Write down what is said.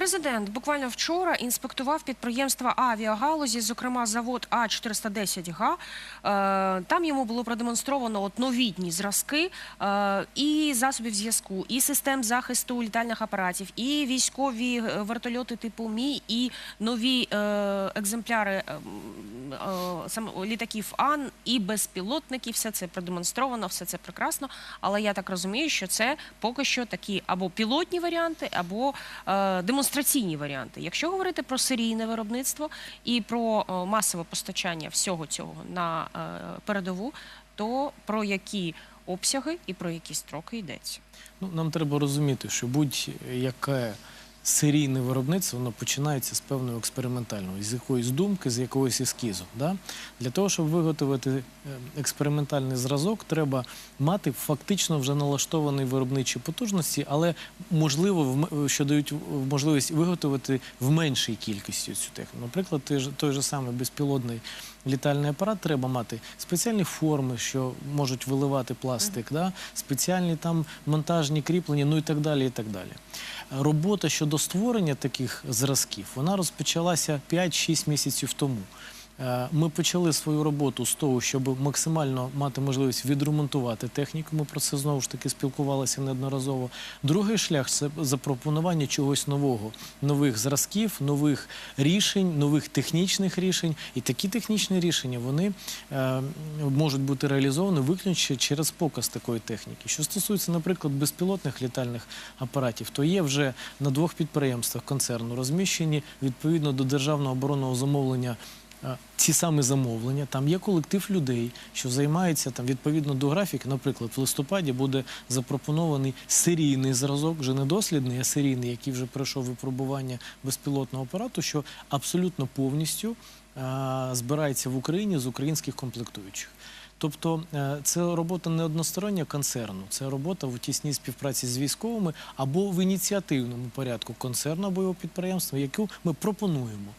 Президент буквально вчора інспектував підприємства авіагалузі, зокрема завод А 410 га. Е, Там йому було продемонстровано новітні зразки е, і засобів зв'язку, і систем захисту літальних апаратів, і військові е, вертольоти типу Мі, і нові екземпляри е, м, е, саме літаків Ан і безпілотники. Все це продемонстровано, все це прекрасно. Але я так розумію, що це поки що такі або пілотні варіанти, або е, демонстраційні варіанти. Якщо говорити про серійне виробництво і про е, масове постачання всього цього на е, передову, то про які обсяги і про які строки йдеться? Ну, нам треба розуміти, що будь-яке серійне виробництво воно починається з певного експериментального, з якоїсь думки, з якогось ескізу. Да? Для того, щоб виготовити е, експериментальний зразок, треба мати фактично вже налаштовані виробничі потужності, але можливо, що дають можливість виготовити в меншій кількості цю техніку. Наприклад, той же, той же самий безпілотний літальний апарат треба мати спеціальні форми, що можуть виливати пластик, да? спеціальні там монтажні кріплення, ну і так далі. І так далі. Робота щодо створення таких зразків вона розпочалася 5-6 місяців тому. Е, Ми почали свою роботу з того, щоб максимально мати можливість відремонтувати техніку. Ми про це знову ж таки спілкувалися неодноразово. Другий шлях це запропонування чогось нового, нових зразків, нових рішень, нових технічних рішень. І такі технічні рішення вони е, можуть бути реалізовані виключно через показ такої техніки. Що стосується, наприклад, безпілотних літальних апаратів, то є вже на двох підприємствах концерну розміщені відповідно до державного оборонного замовлення. Ці самі замовлення, там є колектив людей, що займається там відповідно до графіки. Наприклад, в листопаді буде запропонований серійний зразок, вже не дослідний, а серійний, який вже пройшов випробування безпілотного апарату, що абсолютно повністю е, збирається в Україні з українських комплектуючих. Тобто е, це робота не одностороння концерну, це робота в тісній співпраці з військовими або в ініціативному порядку концерну або його підприємства, яку ми пропонуємо.